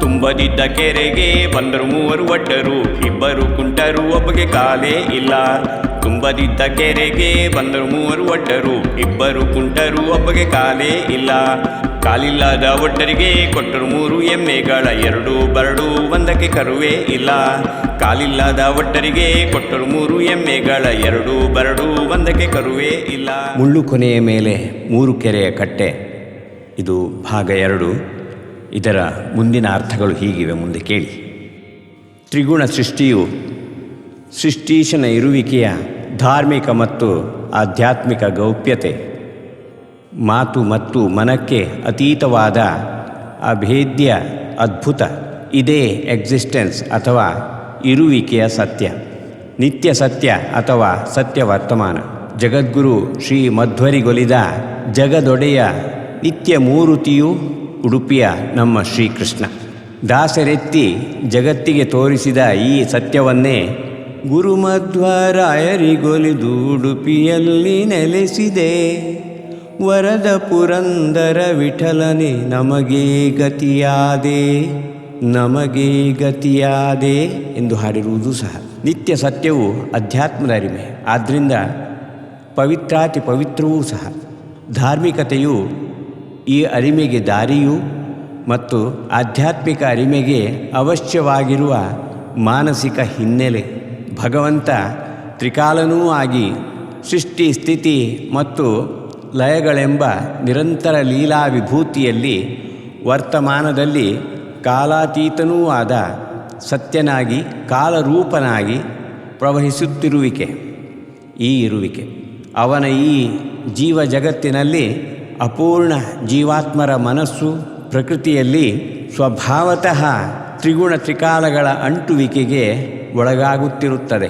ತುಂಬದಿದ್ದ ಕೆರೆಗೆ ಬಂದರು ಮೂವರು ಒಡ್ಡರು ಇಬ್ಬರು ಕುಂಟರು, ಒಬ್ಬಗೆ ಕಾಲೇ ಇಲ್ಲ. ತುಂಬದಿದ್ದ ಕೆರೆಗೆ ಬಂದರು ಮೂವರು ಒಡ್ಡರು ಇಬ್ಬರು ಕುಂಟರು, ಒಬ್ಬಗೆ ಕಾಲೇ ಇಲ್ಲ. ಕಾಲಿಲ್ಲದ ಒಡ್ಡರಿಗೆ ಕೊಟ್ಟರು ಮೂರು ಎಮ್ಮೆಗಳ, ಎರಡು ಬರಡು, ಒಂದಕ್ಕೆ ಕರುವೇ ಇಲ್ಲ. ಕಾಲಿಲ್ಲದ ಒಟ್ಟರಿಗೆ ಕೊಟ್ಟರು ಮೂರು ಎಮ್ಮೆಗಳ, ಎರಡು ಬರಡು, ಒಂದಕ್ಕೆ ಕರುವೇ ಇಲ್ಲ. ಮುಳ್ಳು ಕೊನೆಯ ಮೇಲೆ ಮೂರು ಕೆರೆಯ ಕಟ್ಟೆ. ಇದು ಭಾಗ ಎರಡು. ಇದರ ಮುಂದಿನ ಅರ್ಥಗಳು ಹೀಗಿವೆ. ಮುಂದೆ ಕೇಳಿ. ತ್ರಿಗುಣ ಸೃಷ್ಟಿಯು ಸೃಷ್ಟೀಶನ ಇರುವಿಕೆಯ ಧಾರ್ಮಿಕ ಮತ್ತು ಆಧ್ಯಾತ್ಮಿಕ ಗೌಪ್ಯತೆ, ಮಾತು ಮತ್ತು ಮನಕ್ಕೆ ಅತೀತವಾದ ಅಭೇದ್ಯ ಅದ್ಭುತ, ಇದೇ ಎಕ್ಸಿಸ್ಟೆನ್ಸ್ ಅಥವಾ ಇರುವಿಕೆಯ ಸತ್ಯ, ನಿತ್ಯ ಸತ್ಯ ಅಥವಾ ಸತ್ಯ ವರ್ತಮಾನ. ಜಗದ್ಗುರು ಶ್ರೀ ಮಧ್ವರಿಗೊಲಿದ ಜಗದೊಡೆಯ ನಿತ್ಯ ಮೂರುತಿಯು ಉಡುಪಿಯ ನಮ್ಮ ಶ್ರೀಕೃಷ್ಣ. ದಾಸರೆತ್ತಿ ಜಗತ್ತಿಗೆ ತೋರಿಸಿದ ಈ ಸತ್ಯವನ್ನೇ ಗುರುಮಧ್ವರಾಯರಿಗೊಲಿದು ಉಡುಪಿಯಲ್ಲಿ ನೆಲೆಸಿದೆ. ವರದ ಪುರಂದರ ವಿಠಲನೆ ನಮಗೆ ಗತಿಯಾದೆ ನಮಗೆ ಗತಿಯಾದೆ ಎಂದು ಹಾಡಿರುವುದು ಸಹ. ನಿತ್ಯ ಸತ್ಯವು ಅಧ್ಯಾತ್ಮದ ಅರಿಮೆ. ಆದ್ದರಿಂದ ಪವಿತ್ರಾತಿ ಪವಿತ್ರವೂ ಸಹ. ಧಾರ್ಮಿಕತೆಯು ಈ ಅರಿಮೆಗೆ ದಾರಿಯೂ ಮತ್ತು ಆಧ್ಯಾತ್ಮಿಕ ಅರಿಮೆಗೆ ಅವಶ್ಯವಾಗಿರುವ ಮಾನಸಿಕ ಹಿನ್ನೆಲೆ ಭಗವಂತ ತ್ರಿಕಾಲನೂ ಆಗಿ ಸೃಷ್ಟಿ ಸ್ಥಿತಿ ಮತ್ತು ಲಯಗಳೆಂಬ ನಿರಂತರ ಲೀಲಾ ವಿಭೂತಿಯಲ್ಲಿ ವರ್ತಮಾನದಲ್ಲಿ ಕಾಲಾತೀತನೂ ಆದ ಸತ್ಯನಾಗಿ, ಕಾಲರೂಪನಾಗಿ ಪ್ರವಹಿಸುತ್ತಿರುವಿಕೆ. ಈ ಇರುವಿಕೆ. ಅವನ ಈ ಜೀವ ಜಗತ್ತಿನಲ್ಲಿ ಅಪೂರ್ಣ ಜೀವಾತ್ಮರ ಮನಸ್ಸು ಪ್ರಕೃತಿಯಲ್ಲಿ ಸ್ವಭಾವತಃ ತ್ರಿಗುಣ ತ್ರಿಕಾಲಗಳ ಅಂಟುವಿಕೆಗೆ ಒಳಗಾಗುತ್ತಿರುತ್ತದೆ.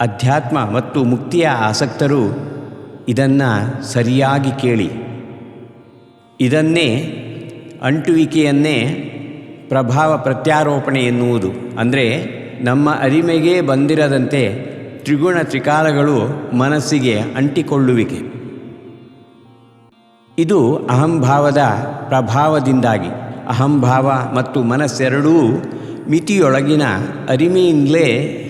ಅಧ್ಯಾತ್ಮ ಮತ್ತು ಮುಕ್ತಿಯ ಆಸಕ್ತರು ಇದನ್ನು ಸರಿಯಾಗಿ ಕೇಳಿ. ಇದನ್ನೇ ಅಂಟುವಿಕೆಯನ್ನೇ ಪ್ರಭಾವ ಪ್ರತ್ಯಾರೋಪಣೆ ಎನ್ನುವುದು. ಅಂದರೆ ನಮ್ಮ ಅರಿಮೆಗೆ ಬಂದಿರದಂತೆ ತ್ರಿಗುಣ ತ್ರಿಕಾಲಗಳು ಮನಸ್ಸಿಗೆ ಅಂಟಿಕೊಳ್ಳುವಿಕೆ. ಇದು ಅಹಂಭಾವದ ಪ್ರಭಾವದಿಂದಾಗಿ, ಅಹಂಭಾವ ಮತ್ತು ಮನಸ್ಸೆರಡೂ ಮಿತಿಯೊಳಗಿನ ಅರಿಮೆಯಿಂದಲೇ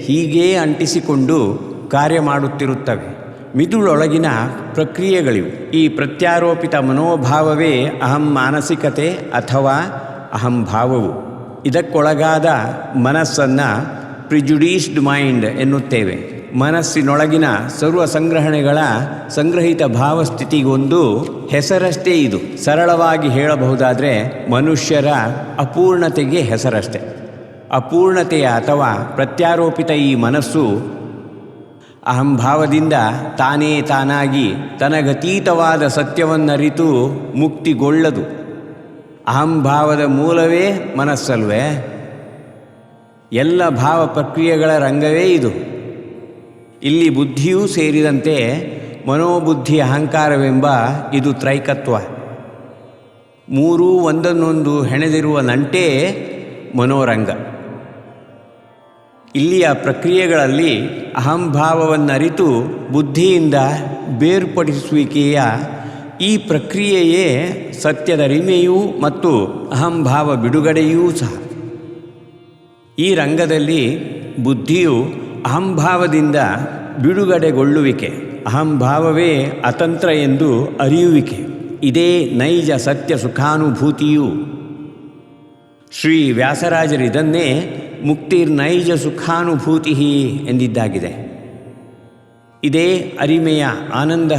ಹೀಗೇ ಅಂಟಿಸಿಕೊಂಡು ಕಾರ್ಯ ಮಾಡುತ್ತಿರುತ್ತವೆ. ಮಿದುಳೊಳಗಿನ ಪ್ರಕ್ರಿಯೆಗಳಿವು. ಈ ಪ್ರತ್ಯಾರೋಪಿತ ಮನೋಭಾವವೇ ಅಹಂ ಮಾನಸಿಕತೆ ಅಥವಾ ಅಹಂಭಾವವು. ಇದಕ್ಕೊಳಗಾದ ಮನಸ್ಸನ್ನು ಪ್ರಿಜುಡೀಸ್ಡ್ ಮೈಂಡ್ ಎನ್ನುತ್ತೇವೆ. ಮನಸ್ಸಿನೊಳಗಿನ ಸರ್ವ ಸಂಗ್ರಹಣೆಗಳ ಸಂಗ್ರಹಿತ ಭಾವಸ್ಥಿತಿಗೊಂದು ಹೆಸರಷ್ಟೇ ಇದು. ಸರಳವಾಗಿ ಹೇಳಬಹುದಾದರೆ ಮನುಷ್ಯರ ಅಪೂರ್ಣತೆಗೆ ಹೆಸರಷ್ಟೆ. ಅಪೂರ್ಣತೆಯ ಅಥವಾ ಪ್ರತ್ಯಾರೋಪಿತ ಈ ಮನಸ್ಸು ಅಹಂಭಾವದಿಂದ ತಾನೇ ತಾನಾಗಿ ತನಗತೀತವಾದ ಸತ್ಯವನ್ನರಿತು ಮುಕ್ತಿಗೊಳ್ಳದು. ಅಹಂಭಾವದ ಮೂಲವೇ ಮನಸ್ಸಲ್ವೇ? ಎಲ್ಲ ಭಾವ ಪ್ರಕ್ರಿಯೆಗಳ ರಂಗವೇ ಇದು. ಇಲ್ಲಿ ಬುದ್ಧಿಯೂ ಸೇರಿದಂತೆ ಮನೋಬುದ್ಧಿ ಅಹಂಕಾರವೆಂಬ ಇದು ತ್ರೈಕತ್ವ. ಮೂರೂ ಒಂದನ್ನೊಂದು ಹೆಣೆದಿರುವ ನಂಟೇ ಮನೋರಂಗ. ಇಲ್ಲಿಯ ಪ್ರಕ್ರಿಯೆಗಳಲ್ಲಿ ಅಹಂಭಾವವನ್ನರಿತು ಬುದ್ಧಿಯಿಂದ ಬೇರ್ಪಡಿಸುವಿಕೆಯ ಈ ಪ್ರಕ್ರಿಯೆಯೇ ಸತ್ಯದ ರಿಮೆಯೂ ಮತ್ತು ಅಹಂಭಾವ ಬಿಡುಗಡೆಯೂ ಸಹ. ಈ ರಂಗದಲ್ಲಿ ಬುದ್ಧಿಯು ಅಹಂಭಾವದಿಂದ ಬಿಡುಗಡೆಗೊಳ್ಳುವಿಕೆ. ಅಹಂಭಾವವೇ ಅತಂತ್ರ ಎಂದು ಅರಿಯುವಿಕೆ. ಇದೇ ನೈಜ ಸತ್ಯ ಸುಖಾನುಭೂತಿಯು. ಶ್ರೀ ವ್ಯಾಸರಾಜರಿದನ್ನೇ ಮುಕ್ತಿರ್ ನೈಜ ಸುಖಾನುಭೂತಿ ಎಂದಿದ್ದಾಗಿದೆ. ಇದೇ ಅರಿಮೆಯ ಆನಂದ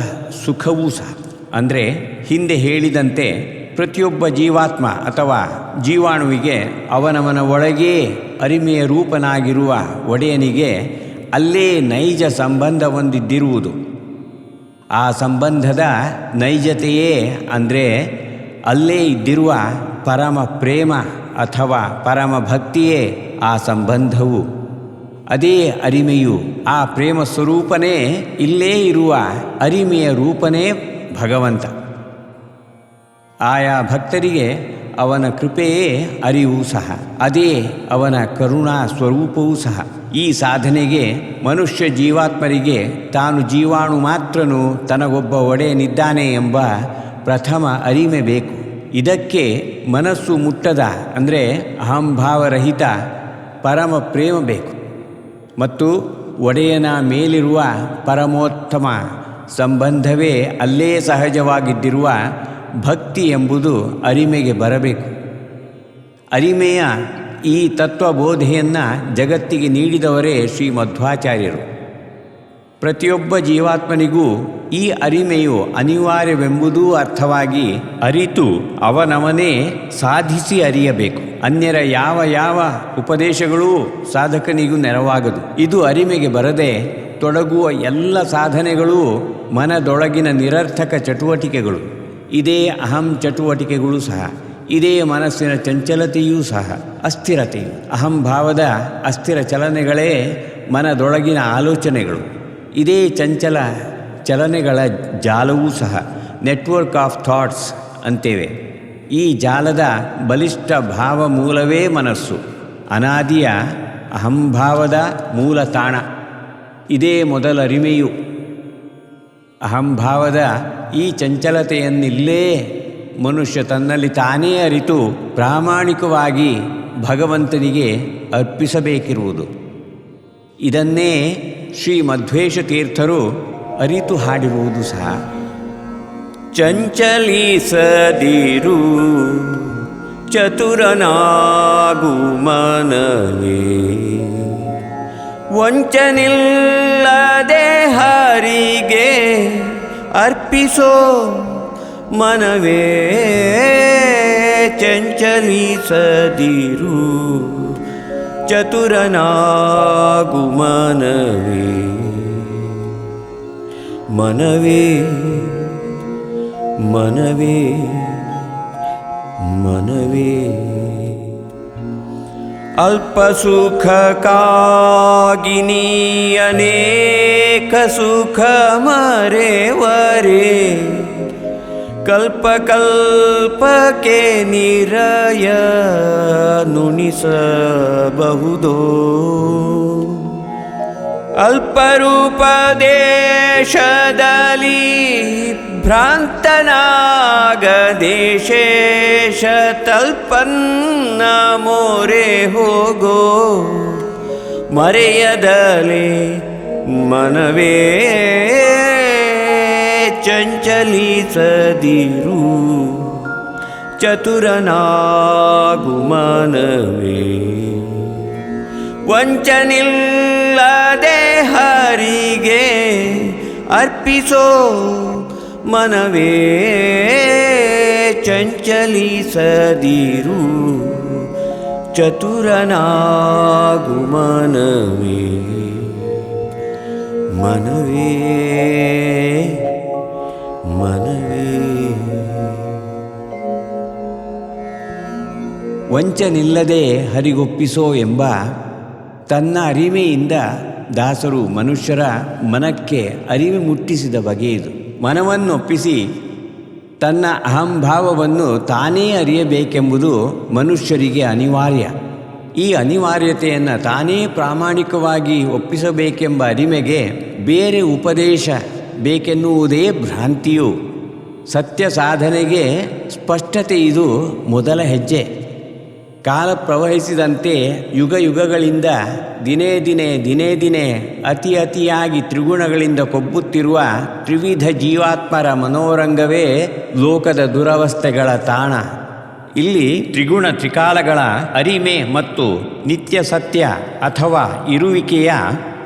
ಸುಖವೂ ಸಹ. ಅಂದರೆ ಹಿಂದೆ ಹೇಳಿದಂತೆ ಪ್ರತಿಯೊಬ್ಬ ಜೀವಾತ್ಮ ಅಥವಾ ಜೀವಾಣುವಿಗೆ ಅವನವನ ಒಳಗೇ ಅರಿಮೆಯ ರೂಪನಾಗಿರುವ ಒಡೆಯನಿಗೆ ಅಲ್ಲೇ ನೈಜ ಸಂಬಂಧ ಹೊಂದಿದ್ದಿರುವುದು. ಆ ಸಂಬಂಧದ ನೈಜತೆಯೇ ಅಂದರೆ ಅಲ್ಲೇ ಇದ್ದಿರುವ ಪರಮ ಪ್ರೇಮ ಅಥವಾ ಪರಮ ಭಕ್ತಿಯೇ ಆ ಸಂಬಂಧವು. ಅದೇ ಅರಿಮೆಯು ಆ ಪ್ರೇಮ ಸ್ವರೂಪನೇ ಇಲ್ಲೇ ಇರುವ ಅರಿಮೆಯ ರೂಪನೇ ಭಗವಂತ. ಆಯಾ ಭಕ್ತರಿಗೆ ಅವನ ಕೃಪೆಯೇ ಅರಿವು ಸಹ. ಅದೇ ಅವನ ಕರುಣಾ ಸ್ವರೂಪವೂ ಸಹ. ಈ ಸಾಧನೆಗೆ ಮನುಷ್ಯ ಜೀವಾತ್ಮರಿಗೆ ತಾನು ಜೀವಾಣು ಮಾತ್ರನು ತನಗೊಬ್ಬ ಒಡೆಯನಿದ್ದಾನೆ ಎಂಬ ಪ್ರಥಮ ಅರಿಮೆ ಬೇಕು. ಇದಕ್ಕೆ ಮನಸ್ಸು ಮುಟ್ಟದ ಅಂದರೆ ಅಹಂಭಾವರಹಿತ ಪರಮ ಪ್ರೇಮ ಬೇಕು. ಮತ್ತು ಒಡೆಯನ ಮೇಲಿರುವ ಪರಮೋತ್ತಮ ಸಂಬಂಧವೇ ಅಲ್ಲೇ ಸಹಜವಾಗಿದ್ದಿರುವ ಭಕ್ತಿ ಎಂಬುದು ಅರಿಮೆಗೆ ಬರಬೇಕು. ಅರಿಮೆಯ ಈ ತತ್ವಬೋಧೆಯನ್ನು ಜಗತ್ತಿಗೆ ನೀಡಿದವರೇ ಶ್ರೀ ಮಧ್ವಾಚಾರ್ಯರು. ಪ್ರತಿಯೊಬ್ಬ ಜೀವಾತ್ಮನಿಗೂ ಈ ಅರಿಮೆಯು ಅನಿವಾರ್ಯವೆಂಬುದೂ ಅರ್ಥವಾಗಿ ಅರಿತು ಅವನವನೇ ಸಾಧಿಸಿ ಅರಿಯಬೇಕು. ಅನ್ಯರ ಯಾವ ಯಾವ ಉಪದೇಶಗಳೂ ಸಾಧಕನಿಗೂ ನೆರವಾಗದು. ಇದು ಅರಿಮೆಗೆ ಬರದೆ ತೊಡಗುವ ಎಲ್ಲ ಸಾಧನೆಗಳೂ ಮನದೊಳಗಿನ ನಿರರ್ಥಕ ಚಟುವಟಿಕೆಗಳು. ಇದೇ ಅಹಂ ಚಟುವಟಿಕೆಗಳು ಸಹ, ಇದೇ ಮನಸ್ಸಿನ ಚಂಚಲತೆಯೂ ಸಹ, ಅಸ್ಥಿರತೆಯು. ಅಹಂಭಾವದ ಅಸ್ಥಿರ ಚಲನೆಗಳೇ ಮನದೊಳಗಿನ ಆಲೋಚನೆಗಳು. ಇದೇ ಚಂಚಲ ಚಲನೆಗಳ ಜಾಲವೂ ಸಹ, ನೆಟ್ವರ್ಕ್ ಆಫ್ ಥಾಟ್ಸ್ ಅಂತೇವೆ. ಈ ಜಾಲದ ಬಲಿಷ್ಠ ಭಾವ ಮೂಲವೇ ಮನಸ್ಸು. ಅನಾದಿಯ ಅಹಂಭಾವದ ಮೂಲ ತಾಣ. ಇದೇ ಮೊದಲ ಅರಿಮೆಯು ಅಹಂಭಾವದ ಈ ಚಂಚಲತೆಯನ್ನಿಲ್ಲೇ ಮನುಷ್ಯ ತನ್ನಲ್ಲಿ ತಾನೇ ಅರಿತು ಪ್ರಾಮಾಣಿಕವಾಗಿ ಭಗವಂತನಿಗೆ ಅರ್ಪಿಸಬೇಕಿರುವುದು. ಇದನ್ನೇ ಶ್ರೀ ಮಧ್ವೇಶ ತೀರ್ಥರು ಅರಿತು ಹಾಡಿರುವುದು ಸಹ. ಚಂಚಲಿಸದಿರು, ಚತುರನಾಗು ಮನವೇ. ವಂಚನಿಲ್ಲದೆ ಹರಿಗೆ ಅರ್ಪಿಸೋ ಮನವೇ ಚಂಚಲಿಸದಿರು ಚತುರನಾಗು ಮನವೇ. ಮನವೇ ಮನವೇ ಮನವೇ. ಅಲ್ಪ ಸುಖಕ್ಕಾಗಿನಿ ಅನೇಕ ಸುಖ ಮರೆವರೆ ಕಲ್ಪಕಲ್ಪಕ್ಕೆ ನಿರಯ ನುಣಿಸಬಹುದೋ ಅಲ್ಪರೂಪದೇಶದಲ್ಲಿ ಭ್ರಾಂತನಾಗದೇಶೇಷ ತಲ್ಪನ್ನ ಮೋರೆ ಹೋಗೋ ಮರೆಯದಲೆ ಮನವೇ ಚಂಚಲಿಸದಿರು. ಚತುರನಾಗು ಮನವೇ. ವಂಚನಿಲ್ಲದೆ ಹರಿಗೆ ಅರ್ಪಿಸೋ ಮನವೇ ಚಂಚಲಿಸದಿರು. ಚತುರನಾಗು ಮನವೇ ಮನವೇ. ಮನವೇ ವಂಚನಿಲ್ಲದೆ ಹರಿಗೊಪ್ಪಿಸೋ ಎಂಬ ತನ್ನ ಅರಿಮೆಯಿಂದ ದಾಸರು ಮನುಷ್ಯರ ಮನಕ್ಕೆ ಅರಿವೆ ಮುಟ್ಟಿಸಿದ ಬಗೆಯಿದು ಮನವನ್ನೊಪ್ಪಿಸಿ ತನ್ನ ಅಹಂಭಾವವನ್ನು ತಾನೇ ಅರಿಯಬೇಕೆಂಬುದು ಮನುಷ್ಯರಿಗೆ ಅನಿವಾರ್ಯ. ಈ ಅನಿವಾರ್ಯತೆಯನ್ನು ತಾನೇ ಪ್ರಾಮಾಣಿಕವಾಗಿ ಒಪ್ಪಿಸಬೇಕೆಂಬ ಅರಿಮೆಗೆ ಬೇರೆ ಉಪದೇಶ ಬೇಕೆನ್ನುವುದೇ ಭ್ರಾಂತಿಯು. ಸತ್ಯ ಸಾಧನೆಗೆ ಸ್ಪಷ್ಟತೆ ಇದು ಮೊದಲ ಹೆಜ್ಜೆ. ಕಾಲ ಪ್ರವಹಿಸಿದಂತೆ ಯುಗ ಯುಗಗಳಿಂದ ದಿನೇ ದಿನೇ ದಿನೇ ದಿನೇ ಅತಿ ಅತಿಯಾಗಿ ತ್ರಿಗುಣಗಳಿಂದ ಕೊಬ್ಬುತ್ತಿರುವ ತ್ರಿವಿಧ ಜೀವಾತ್ಮರ ಮನೋರಂಗವೇ ಲೋಕದ ದುರವಸ್ಥೆಗಳ ತಾಣ. ಇಲ್ಲಿ ತ್ರಿಗುಣ ತ್ರಿಕಾಲಗಳ ಅರಿಮೆ ಮತ್ತು ನಿತ್ಯ ಸತ್ಯ ಅಥವಾ ಇರುವಿಕೆಯ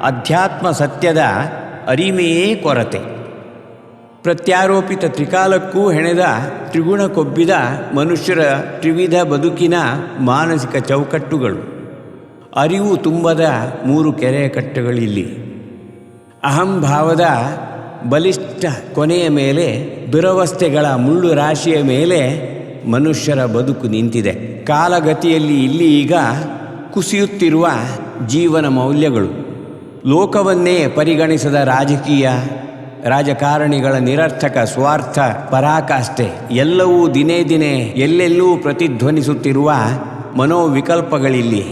ಅಧ್ಯಾತ್ಮ ಸತ್ಯದ ಅರಿಮೆಯೇ ಕೊರತೆ. ಪ್ರತ್ಯಾರೋಪಿತ ತ್ರಿಕಾಲಕ್ಕೂ ಹೆಣೆದ ತ್ರಿಗುಣ ಕೊಬ್ಬಿದ ಮನುಷ್ಯರ ತ್ರಿವಿಧ ಬದುಕಿನ ಮಾನಸಿಕ ಚೌಕಟ್ಟುಗಳು. ಅರಿವು ತುಂಬದ ಮೂರು ಕೆರೆಯ ಕಟ್ಟುಗಳಿಲ್ಲಿ. ಅಹಂಭಾವದ ಬಲಿಷ್ಠ ಕೊನೆಯ ಮೇಲೆ ದುರವಸ್ಥೆಗಳ ಮುಳ್ಳು ರಾಶಿಯ ಮೇಲೆ ಮನುಷ್ಯರ ಬದುಕು ನಿಂತಿದೆ. ಕಾಲಗತಿಯಲ್ಲಿ ಇಲ್ಲಿ ಈಗ ಕುಸಿಯುತ್ತಿರುವ ಜೀವನ ಮೌಲ್ಯಗಳು. ಲೋಕವನ್ನೇ ಪರಿಗಣಿಸದ ರಾಜಕೀಯ ರಾಜಕಾರಣಿಗಳ ನಿರರ್ಥಕ ಸ್ವಾರ್ಥ ಪರಾಕಾಷ್ಠೆ ಎಲ್ಲವೂ ದಿನೇ ದಿನೇ ಎಲ್ಲೆಲ್ಲೂ ಪ್ರತಿಧ್ವನಿಸುತ್ತಿರುವ ಮನೋವಿಕಲ್ಪಗಳಿಲ್ಲಿ.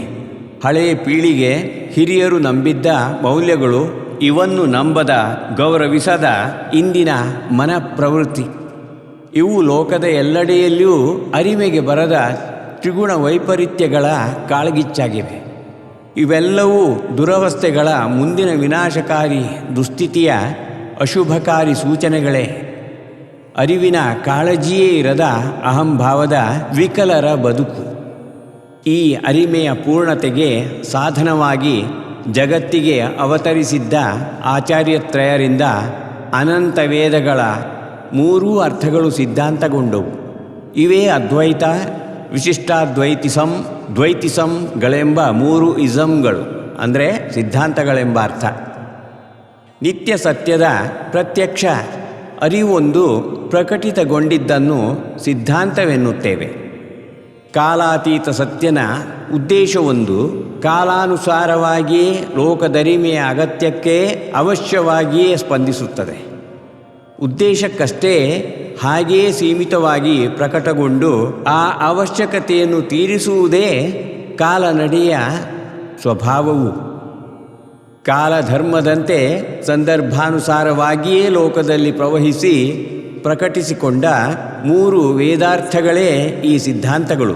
ಹಳೆಯ ಪೀಳಿಗೆ ಹಿರಿಯರು ನಂಬಿದ್ದ ಮೌಲ್ಯಗಳು ಇವನ್ನು ನಂಬದ ಗೌರವಿಸದ ಇಂದಿನ ಮನಪ್ರವೃತ್ತಿ. ಇವು ಲೋಕದ ಎಲ್ಲೆಡೆಯಲ್ಲಿಯೂ ಅರಿಮೆಗೆ ಬರದ ತ್ರಿಗುಣ ವೈಪರೀತ್ಯಗಳ ಕಾಳ್ಗಿಚ್ಚಾಗಿವೆ. ಇವೆಲ್ಲವೂ ದುರವಸ್ಥೆಗಳ ಮುಂದಿನ ವಿನಾಶಕಾರಿ ದುಸ್ಥಿತಿಯ ಅಶುಭಕಾರಿ ಸೂಚನೆಗಳೇ. ಅರಿವಿನ ಕಾಳಜಿಯೇ ಇರದ ಅಹಂಭಾವದ ವಿಕಲರ ಬದುಕು. ಈ ಅರಿಮೆಯ ಪೂರ್ಣತೆಗೆ ಸಾಧನವಾಗಿ ಜಗತ್ತಿಗೆ ಅವತರಿಸಿದ್ದ ಆಚಾರ್ಯತ್ರಯರಿಂದ ಅನಂತ ವೇದಗಳ ಮೂರೂ ಅರ್ಥಗಳು ಸಿದ್ಧಾಂತಗೊಂಡವು. ಇವೇ ಅದ್ವೈತ, ವಿಶಿಷ್ಟಾದ್ವೈತಿಸಂ ದ್ವೈತಿಸಂಗಳೆಂಬ ಮೂರು ಇಸಂಗಳು. ಅಂದರೆ ಸಿದ್ಧಾಂತಗಳೆಂಬ ಅರ್ಥ. ನಿತ್ಯ ಸತ್ಯದ ಪ್ರತ್ಯಕ್ಷ ಅರಿವೊಂದು ಪ್ರಕಟಿತಗೊಂಡಿದ್ದನ್ನು ಸಿದ್ಧಾಂತವೆನ್ನುತ್ತೇವೆ. ಕಾಲಾತೀತ ಸತ್ಯನ ಉದ್ದೇಶವೊಂದು ಕಾಲಾನುಸಾರವಾಗಿಯೇ ಲೋಕದರಿಮೆಯ ಅಗತ್ಯಕ್ಕೆ ಅವಶ್ಯವಾಗಿಯೇ ಸ್ಪಂದಿಸುತ್ತದೆ. ಉದ್ದೇಶಕ್ಕಷ್ಟೇ ಹಾಗೆಯೇ ಸೀಮಿತವಾಗಿ ಪ್ರಕಟಗೊಂಡು ಆ ಅವಶ್ಯಕತೆಯನ್ನು ತೀರಿಸುವುದೇ ಕಾಲನಡೆಯ ಸ್ವಭಾವವು. ಕಾಲಧರ್ಮದಂತೆ ಸಂದರ್ಭಾನುಸಾರವಾಗಿಯೇ ಲೋಕದಲ್ಲಿ ಪ್ರವಹಿಸಿ ಪ್ರಕಟಿಸಿಕೊಂಡ ಮೂರು ವೇದಾರ್ಥಗಳೇ ಈ ಸಿದ್ಧಾಂತಗಳು.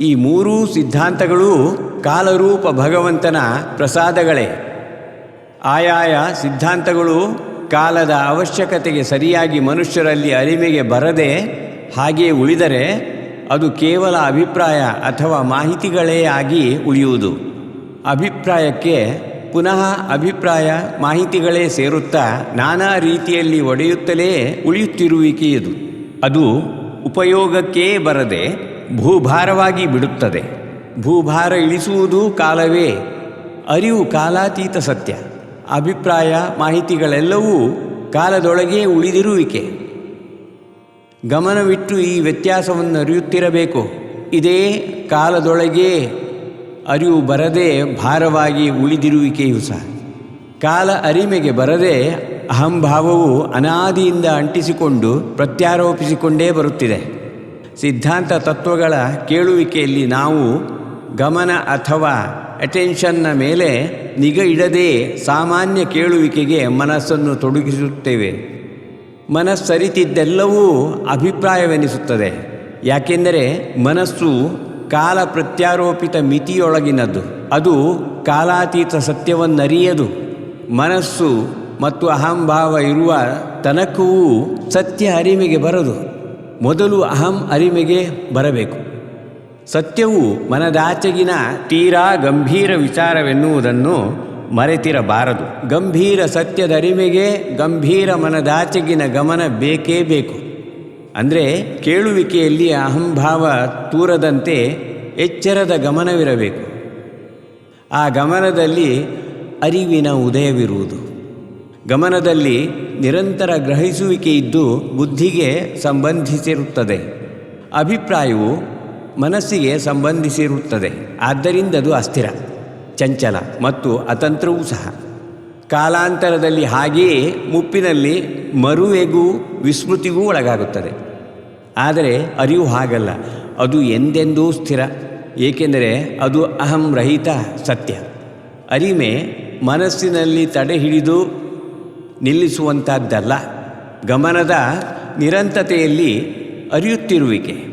ಈ ಮೂರೂ ಸಿದ್ಧಾಂತಗಳು ಕಾಲರೂಪ ಭಗವಂತನ ಪ್ರಸಾದಗಳೇ. ಆಯಾಯ ಸಿದ್ಧಾಂತಗಳು ಕಾಲದ ಅವಶ್ಯಕತೆಗೆ ಸರಿಯಾಗಿ ಮನುಷ್ಯರಲ್ಲಿ ಅರಿಮೆಗೆ ಬರದೆ ಹಾಗೆಯೇ ಉಳಿದರೆ ಅದು ಕೇವಲ ಅಭಿಪ್ರಾಯ ಅಥವಾ ಮಾಹಿತಿಗಳೇ ಆಗಿ ಉಳಿಯುವುದು. ಅಭಿಪ್ರಾಯಕ್ಕೆ ಪುನಃ ಅಭಿಪ್ರಾಯ ಮಾಹಿತಿಗಳೇ ಸೇರುತ್ತಾ ನಾನಾ ರೀತಿಯಲ್ಲಿ ಒಡೆಯುತ್ತಲೇ ಉಳಿಯುತ್ತಿರುವಿಕೆಯದು ಅದು ಉಪಯೋಗಕ್ಕೇ ಬರದೆ ಭೂಭಾರವಾಗಿ ಬಿಡುತ್ತದೆ. ಭೂಭಾರ ಇಳಿಸುವುದು ಕಾಲವೇ ಅರಿವು ಕಾಲಾತೀತ ಸತ್ಯ. ಅಭಿಪ್ರಾಯ ಮಾಹಿತಿಗಳೆಲ್ಲವೂ ಕಾಲದೊಳಗೆ ಉಳಿದಿರುವಿಕೆ. ಗಮನವಿಟ್ಟು ಈ ವ್ಯತ್ಯಾಸವನ್ನು ಅರಿಯುತ್ತಿರಬೇಕು ಇದೇ ಕಾಲದೊಳಗೆ ಅರಿವು ಬರದೆ ಭಾರವಾಗಿ ಉಳಿದಿರುವಿಕೆಯು ಸಹ. ಕಾಲ ಅರಿಮೆಗೆ ಬರದೆ ಅಹಂಭಾವವು ಅನಾದಿಯಿಂದ ಅಂಟಿಸಿಕೊಂಡು ಪ್ರತ್ಯಾರೋಪಿಸಿಕೊಂಡೇ ಬರುತ್ತಿದೆ. ಸಿದ್ಧಾಂತ ತತ್ವಗಳ ಕೇಳುವಿಕೆಯಲ್ಲಿ ನಾವು ಗಮನ ಅಥವಾ ಅಟೆನ್ಷನ್ನ ಮೇಲೆ ನಿಗ ಇಡದೇ ಸಾಮಾನ್ಯ ಕೇಳುವಿಕೆಗೆ ಮನಸ್ಸನ್ನು ತೊಡಗಿಸುತ್ತೇವೆ. ಮನಸ್ಸರಿತಿದ್ದೆಲ್ಲವೂ ಅಭಿಪ್ರಾಯವೆನಿಸುತ್ತದೆ. ಯಾಕೆಂದರೆ ಮನಸ್ಸು ಕಾಲ ಪ್ರತ್ಯಾರೋಪಿತ ಮಿತಿಯೊಳಗಿನದ್ದು ಅದು ಕಾಲಾತೀತ ಸತ್ಯವನ್ನರಿಯದು. ಮನಸ್ಸು ಮತ್ತು ಅಹಂಭಾವ ಇರುವ ತನಕವೂ ಸತ್ಯ ಅರಿಮೆಗೆ ಬರದು. ಮೊದಲು ಅಹಂ ಅರಿಮೆಗೆ ಬರಬೇಕು. ಸತ್ಯವು ಮನದಾಚೆಗಿನ ತೀರಾ ಗಂಭೀರ ವಿಚಾರವೆನ್ನುವುದನ್ನು ಮರೆತಿರಬಾರದು. ಗಂಭೀರ ಸತ್ಯದ ಅರಿಮೆಗೆ ಗಂಭೀರ ಮನದಾಚೆಗಿನ ಗಮನ ಬೇಕೇ ಬೇಕು. ಅಂದರೆ ಕೇಳುವಿಕೆಯಲ್ಲಿ ಅಹಂಭಾವ ತೂರದಂತೆ ಎಚ್ಚರದ ಗಮನವಿರಬೇಕು. ಆ ಗಮನದಲ್ಲಿ ಅರಿವಿನ ಉದಯವಿರುವುದು. ಗಮನದಲ್ಲಿ ನಿರಂತರ ಗ್ರಹಿಸುವಿಕೆ ಇದ್ದು ಬುದ್ಧಿಗೆ ಸಂಬಂಧಿಸಿರುತ್ತದೆ. ಅಭಿಪ್ರಾಯವು ಮನಸ್ಸಿಗೆ ಸಂಬಂಧಿಸಿರುತ್ತದೆ. ಆದ್ದರಿಂದ ಅದು ಅಸ್ಥಿರ, ಚಂಚಲ ಮತ್ತು ಅತಂತ್ರವೂ ಸಹ. ಕಾಲಾಂತರದಲ್ಲಿ ಹಾಗೆಯೇ ಮುಪ್ಪಿನಲ್ಲಿ ಮರುವೆಗೂ ವಿಸ್ಮೃತಿಗೂ ಒಳಗಾಗುತ್ತದೆ. ಆದರೆ ಅರಿವು ಹಾಗಲ್ಲ. ಅದು ಎಂದೆಂದೂ ಸ್ಥಿರ. ಏಕೆಂದರೆ ಅದು ಅಹಂ ರಹಿತ ಸತ್ಯ. ಅರಿಮೆ ಮನಸ್ಸಿನಲ್ಲಿ ತಡೆ ಹಿಡಿದು ನಿಲ್ಲಿಸುವಂಥದ್ದಲ್ಲ ಗಮನದ ನಿರಂತತೆಯಲ್ಲಿ ಅರಿಯುತ್ತಿರುವಿಕೆ.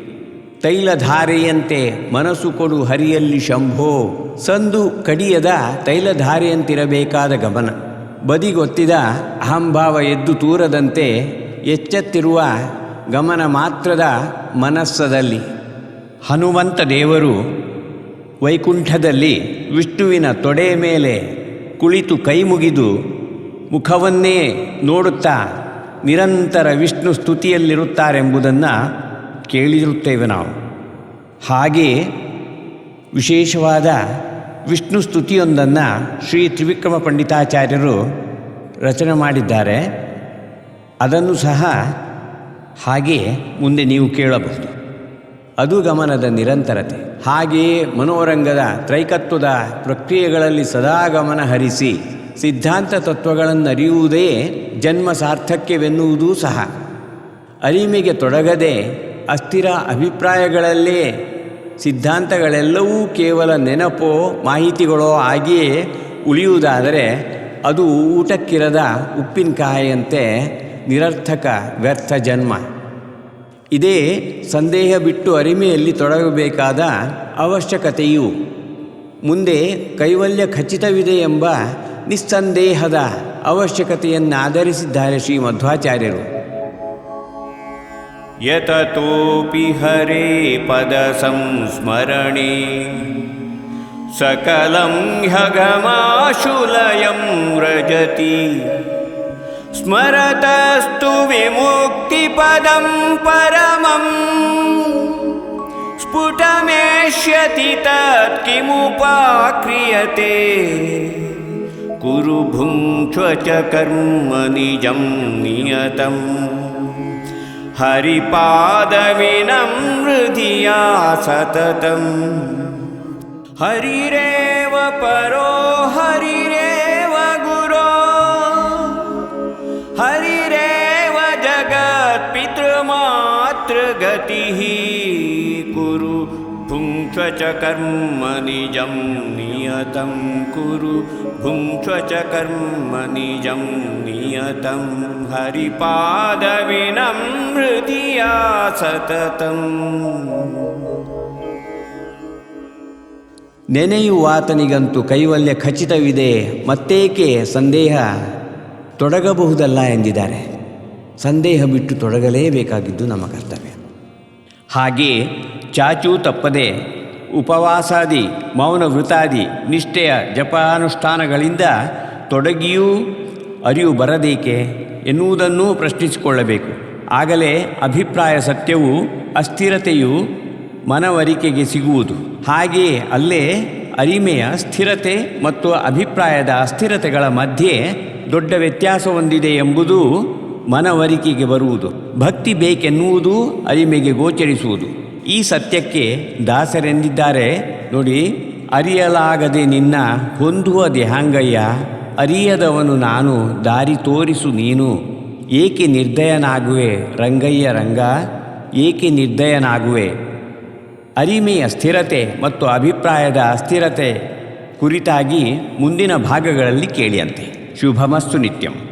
ತೈಲಧಾರೆಯಂತೆ ಮನಸ್ಸು ಕೊಡು ಹರಿಯಲ್ಲಿ ಶಂಭೋ. ಸಂದು ಕಡಿಯದ ತೈಲಧಾರೆಯಂತಿರಬೇಕಾದ ಗಮನ. ಬದಿಗೊತ್ತಿದ ಅಹಂಭಾವ ಎದ್ದು ತೂರದಂತೆ ಎಚ್ಚೆತ್ತಿರುವ ಗಮನ ಮಾತ್ರದ ಮನಸ್ಸದಲ್ಲಿ ಹನುಮಂತ ದೇವರು ವೈಕುಂಠದಲ್ಲಿ ವಿಷ್ಣುವಿನ ತೊಡೆ ಮೇಲೆ ಕುಳಿತು ಕೈ ಮುಗಿದು ಮುಖವನ್ನೇ ನೋಡುತ್ತಾ ನಿರಂತರ ವಿಷ್ಣು ಸ್ತುತಿಯಲ್ಲಿರುತ್ತಾರೆಂಬುದನ್ನು ಕೇಳಿರುತ್ತೇವೆ ನಾವು. ಹಾಗೆಯೇ ವಿಶೇಷವಾದ ವಿಷ್ಣು ಸ್ತುತಿಯೊಂದನ್ನು ಶ್ರೀ ತ್ರಿವಿಕ್ರಮ ಪಂಡಿತಾಚಾರ್ಯರು ರಚನೆ ಮಾಡಿದ್ದಾರೆ. ಅದನ್ನು ಸಹ ಹಾಗೆಯೇ ಮುಂದೆ ನೀವು ಕೇಳಬಹುದು. ಅದು ಗಮನದ ನಿರಂತರತೆ. ಹಾಗೆಯೇ ಮನೋರಂಗದ ತ್ರೈಕತ್ವದ ಪ್ರಕ್ರಿಯೆಗಳಲ್ಲಿ ಸದಾ ಗಮನ ಹರಿಸಿ ಸಿದ್ಧಾಂತ ತತ್ವಗಳನ್ನು ಅರಿಯುವುದೇ ಜನ್ಮ ಸಾರ್ಥಕ್ಯವೆನ್ನುವುದೂ ಸಹ. ಅರಿಮೆಗೆ ತೊಡಗದೆ ಅಸ್ಥಿರ ಅಭಿಪ್ರಾಯಗಳಲ್ಲೇ ಸಿದ್ಧಾಂತಗಳೆಲ್ಲವೂ ಕೇವಲ ನೆನಪೋ ಮಾಹಿತಿಗಳೋ ಆಗಿಯೇ ಉಳಿಯುವುದಾದರೆ ಅದು ಊಟಕ್ಕಿರದ ಉಪ್ಪಿನಕಾಯಿಯಂತೆ ನಿರರ್ಥಕ ವ್ಯರ್ಥ ಜನ್ಮ. ಇದೇ ಸಂದೇಹ ಬಿಟ್ಟು ಅರಿಮೆಯಲ್ಲಿ ತೊಡಗಬೇಕಾದ ಅವಶ್ಯಕತೆಯು. ಮುಂದೆ ಕೈವಲ್ಯ ಖಚಿತವಿದೆ ಎಂಬ ನಿಸ್ಸಂದೇಹದ ಅವಶ್ಯಕತೆಯನ್ನು ಆಧರಿಸಿದ್ದಾರೆ ಶ್ರೀ ಮಧ್ವಾಚಾರ್ಯರು यततोऽपि हरे पदसंस्मरणे। सकलं ह्यगमाशुलयं व्रजति। स्मरतस्तु विमुक्तिपदं परमम्। स्फुटमेष्यति तत् किमुपाक्रियते कुरु भुङ्क्ष्व च कर्म निजं नियतम् हरिपादविनं हृदिया सततं हरिरेव परो हरिरेव गुरो। हरिरेव जगत्पितृमातृगतिः च कर्म निजं नियतं कुरु भुङ्क्ष्व च कर्म निजं नियतं हरिपादविनं हृदिया सततम् ನೆನೆಯುವಾತನಿಗಂತೂ ಕೈವಲ್ಯ ಖಚಿತವಿದೆ ಮತ್ತೇಕೆ ಸಂದೇಹ ತೊಡಗಬಹುದಲ್ಲ ಎಂದಿದ್ದಾರೆ ಸಂದೇಹ ಬಿಟ್ಟು ತೊಡಗಲೇಬೇಕಾಗಿದ್ದು ನಮ್ಮ ಕರ್ತವ್ಯ ಹಾಗೆ ಚಾಚೂ ತಪ್ಪದೆ ಉಪವಾಸಾದಿ ಮೌನ ವೃತಾದಿ ನಿಷ್ಠೆಯ ಜಪಾನುಷ್ಠಾನಗಳಿಂದ ತೊಡಗಿಯೂ ಅರಿವು ಬರಬೇಕೆ ಎನ್ನುವುದನ್ನೂ ಪ್ರಶ್ನಿಸಿಕೊಳ್ಳಬೇಕು. ಆಗಲೇ ಅಭಿಪ್ರಾಯ ಸತ್ಯವು ಅಸ್ಥಿರತೆಯು ಮನವರಿಕೆಗೆ ಸಿಗುವುದು. ಹಾಗೆಯೇ ಅಲ್ಲೇ ಅರಿಮೆಯ ಸ್ಥಿರತೆ ಮತ್ತು ಅಭಿಪ್ರಾಯದ ಅಸ್ಥಿರತೆಗಳ ಮಧ್ಯೆ ದೊಡ್ಡ ವ್ಯತ್ಯಾಸ ಹೊಂದಿದೆ ಎಂಬುದು ಮನವರಿಕೆಗೆ ಬರುವುದು. ಭಕ್ತಿ ಬೇಕೆನ್ನುವುದು ಅರಿಮೆಗೆ ಗೋಚರಿಸುವುದು. ಈ ಸತ್ಯಕ್ಕೆ ದಾಸರೆಂದಿದ್ದಾರೆ. ನೋಡಿ, ಅರಿಯಲಾಗದೆ ನಿನ್ನ ಹೊಂದುವ ದೇಹಾಂಗಯ್ಯ, ಅರಿಯದವನು ನಾನು, ದಾರಿ ತೋರಿಸು ನೀನು. ಏಕೆ ನಿರ್ದಯನಾಗುವೆ ರಂಗಯ್ಯ ರಂಗ? ಏಕೆ ನಿರ್ದಯನಾಗುವೆ? ಅರಿಮೆಯ ಸ್ಥಿರತೆ ಮತ್ತು ಅಭಿಪ್ರಾಯದ ಅಸ್ಥಿರತೆ ಕುರಿತಾಗಿ ಮುಂದಿನ ಭಾಗಗಳಲ್ಲಿ ಕೇಳಿಯಂತೆ. ಶುಭಮಸ್ತು ನಿತ್ಯಂ.